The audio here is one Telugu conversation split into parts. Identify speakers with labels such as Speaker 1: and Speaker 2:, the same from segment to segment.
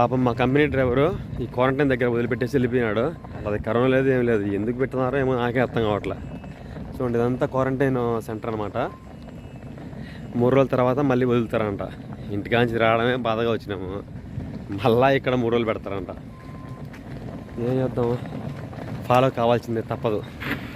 Speaker 1: పాపం మా కంపెనీ డ్రైవరు ఈ క్వారంటైన్ దగ్గర వదిలిపెట్టేసి వెళ్ళిపోయినాడు. అది కరోనా లేదు ఏం లేదు. ఎందుకు పెట్టున్నారో ఏమో నాకే అర్థం కావట్లే. చూడండి ఇదంతా క్వారంటైన్ సెంటర్ అనమాట మూడు రోజుల తర్వాత మళ్ళీ వదులుతారంట. ఇంటికాంచి రావడమే బాధగా వచ్చినాము. మళ్ళా ఇక్కడ మూడు రోజులు పెడతారంట. ఏం చేద్దాము ఫాలో కావాల్సిందే తప్పదు.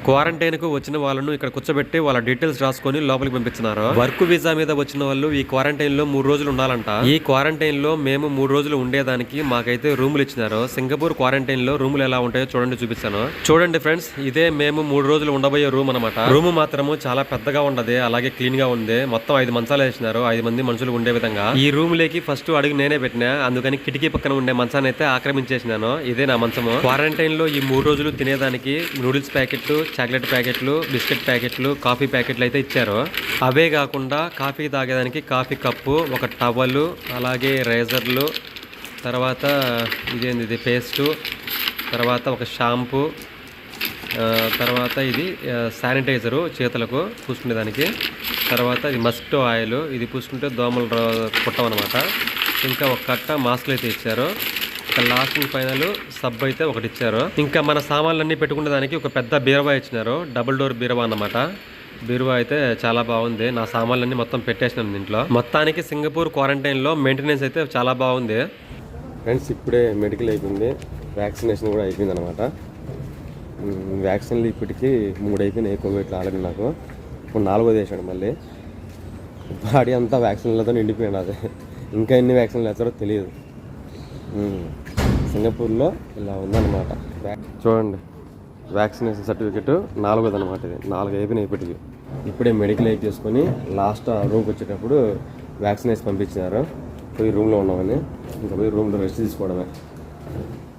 Speaker 1: క్వారంటైన్కు వచ్చిన వాళ్ళను ఇక్కడ కూర్చోబెట్టి వాళ్ళ డీటెయిల్స్ రాసుకొని లోపలికి పంపించినారు. వర్క్ వీసా మీద వచ్చిన వాళ్ళు ఈ క్వారంటైన్లో మూడు రోజులు ఉండాలంట. ఈ క్వారంటైన్లో మేము మూడు రోజులు ఉండేదానికి మాకైతే రూములు ఇచ్చినారు. సింగపూర్ క్వారంటైన్లో రూములు ఎలా ఉంటాయో చూడండి చూపిస్తాను. చూడండి ఫ్రెండ్స్ ఇదే మేము మూడు రోజులు ఉండబోయే రూమ్ అనమాట రూమ్ మాత్రము చాలా పెద్దగా ఉండదు అలాగే క్లీన్గా ఉంది. మొత్తం ఐదు మంచాలు వేసినారు ఐదు మంది మనుషులు ఉండే విధంగా. ఈ రూమ్ లేకి ఫస్ట్ అడుగు నేనే పెట్టినా. అందుకని కిటికీ పక్కన ఉండే మంచాన్ని అయితే ఆక్రమించేసినాను. ఇదే నా మంచము. క్వారంటైన్లో ఈ మూడు రోజులు తినేదానికి నూడిల్స్ ప్యాకెట్లు చాక్లెట్ ప్యాకెట్లు బిస్కెట్ ప్యాకెట్లు కాఫీ ప్యాకెట్లు అయితే ఇచ్చారు. అవే కాకుండా కాఫీ తాగేదానికి కాఫీ కప్పు ఒక టవల్ అలాగే రేజర్లు తర్వాత ఇదేంది ఇది పేస్టు తర్వాత ఒక షాంపూ తర్వాత ఇది శానిటైజరు చేతులకు పూసుకునేదానికి తర్వాత ఇది మస్కిటో ఆయిల్ ఇది పూసుకుంటే దోమలు రా- కుట్టవన్నమాట ఇంకా ఒక కట్ట మాస్క్లు అయితే ఇచ్చారు. లాస్ట్ ఫైనల్ సబ్ అయితే ఒకటి ఇచ్చారు ఇంకా మన సామాన్లన్నీ పెట్టుకునే దానికి ఒక పెద్ద బీరవా ఇచ్చినారు. డబుల్ డోర్ బీరవా అన్నమాట. బీరువా అయితే చాలా బాగుంది. నా సామాన్లన్నీ మొత్తం పెట్టేసినాను దీంట్లో. మొత్తానికి సింగపూర్ క్వారంటైన్లో మెయింటెనెన్స్ అయితే చాలా బాగుంది. ఫ్రెండ్స్ ఇప్పుడే మెడికల్ అయిపోయింది. వ్యాక్సినేషన్ కూడా అయిపోయింది అనమాట వ్యాక్సిన్లు ఇప్పటికీ మూడు అయిపోయినాయి కోవిడ్ ఆల్రెడీ నాకు. ఇప్పుడు నాలుగోది వేసాడు మళ్ళీ. బాడీ అంతా వ్యాక్సిన్లతో నిండిపోయినది ఇంకా ఎన్ని వ్యాక్సిన్లు వేస్తారో తెలియదు. సింగపూర్లో ఇలా ఉందన్నమాట. చూడండి వ్యాక్సినేషన్ సర్టిఫికెట్ నాలుగోది అనమాట ఇది. నాలుగు అయిపోయినాయి. ఇప్పటికి ఇప్పుడే మెడికల్ ఎయిడ్ చేసుకొని లాస్ట్ ఆ రూమ్కి వచ్చేటప్పుడు వ్యాక్సినేషన్ పంపించినారు. పోయి రూమ్లో ఉన్నామని. ఇంకా పోయి రూమ్లో రెస్ట్ తీసుకోవడమే.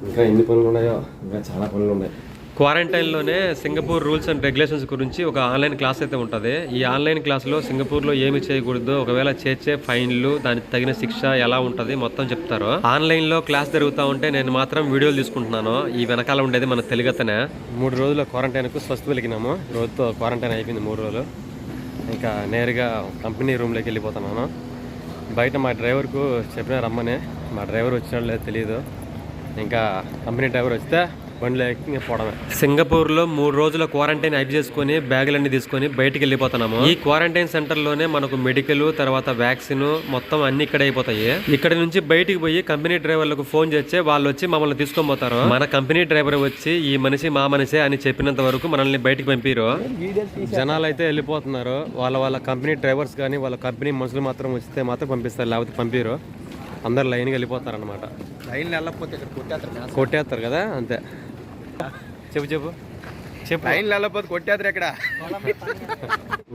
Speaker 1: ఇంకా ఎన్ని పనులు ఉన్నాయో? ఇంకా చాలా పనులు ఉన్నాయి. క్వారంటైన్లోనే సింగపూర్ రూల్స్ అండ్ రెగ్యులేషన్స్ గురించి ఒక ఆన్లైన్ క్లాస్ అయితే ఉంటుంది. ఈ ఆన్లైన్ క్లాస్లో సింగపూర్లో ఏమి చేయకూడదు ఒకవేళ చేర్చే ఫైన్లు దానికి తగిన శిక్ష ఎలా ఉంటుంది మొత్తం చెప్తారు. ఆన్లైన్లో క్లాస్ జరుగుతూ ఉంటే నేను మాత్రం వీడియోలు తీసుకుంటున్నాను. ఈ వెనకాల ఉండేది మన తెలుగుతనే. మూడు రోజుల క్వారంటైన్కు స్వస్థ వెలిగినాము. రోజుతో క్వారంటైన్ అయిపోయింది మూడు రోజులు. ఇంకా నేరుగా కంపెనీ రూమ్లోకి వెళ్ళిపోతున్నాను. బయట మా డ్రైవర్కు చెప్పిన రమ్మని. మా డ్రైవర్ వచ్చినాడు లేదు తెలియదు. ఇంకా కంపెనీ డ్రైవర్ వస్తే బండిలో ఎక్కి పోవడమే. సింగపూర్లో మూడు రోజుల క్వారంటైన్ అయిపు చేసుకుని బ్యాగులన్నీ తీసుకొని బయటికి వెళ్ళిపోతున్నాము. ఈ క్వారంటైన్ సెంటర్లోనే మనకు మెడికల్ తర్వాత వ్యాక్సిన్ మొత్తం అన్ని ఇక్కడ అయిపోతాయి. ఇక్కడ నుంచి బయటికి పోయి కంపెనీ డ్రైవర్లకు ఫోన్ చేస్తే వాళ్ళు వచ్చి మమ్మల్ని తీసుకొని పోతారు. మన కంపెనీ డ్రైవర్ వచ్చి ఈ మనిషి మా మనిషే అని చెప్పినంత వరకు మనల్ని బయటికి పంపిరు. జనాలు అయితే వెళ్ళిపోతున్నారు. వాళ్ళ వాళ్ళ కంపెనీ డ్రైవర్స్ కానీ వాళ్ళ కంపెనీ మనుషులు మాత్రం వస్తే మాత్రం పంపిస్తారు. లేకపోతే పంపిరు. అందరు లైన్కి వెళ్ళిపోతారు అనమాట
Speaker 2: లైన్ వెళ్ళకపోతే ఇక్కడ కొట్టేస్తారు
Speaker 1: కొట్టేస్తారు కదా అంతే. చెప్పు చెప్పు. చెప్పు.
Speaker 2: లైన్ వెళ్ళకపోతే కొట్టేస్తారు ఇక్కడ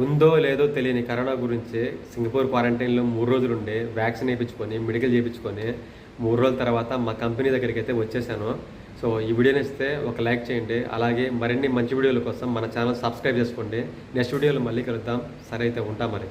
Speaker 1: ఉందో లేదో తెలియని కరోనా గురించి సింగపూర్ క్వారంటైన్లో మూడు రోజులు ఉండి వ్యాక్సిన్ వేయించుకొని మెడికల్ చేయించుకొని మూడు రోజుల తర్వాత మా కంపెనీ దగ్గరికి అయితే వచ్చేసాను. సో ఈ వీడియోని ఇస్తే ఒక లైక్ చేయండి. అలాగే మరిన్ని మంచి వీడియోల కోసం మన ఛానల్ సబ్స్క్రైబ్ చేసుకోండి. నెక్స్ట్ వీడియోలో మళ్ళీ కలుద్దాం. సరే అయితే ఉంటాం మరి.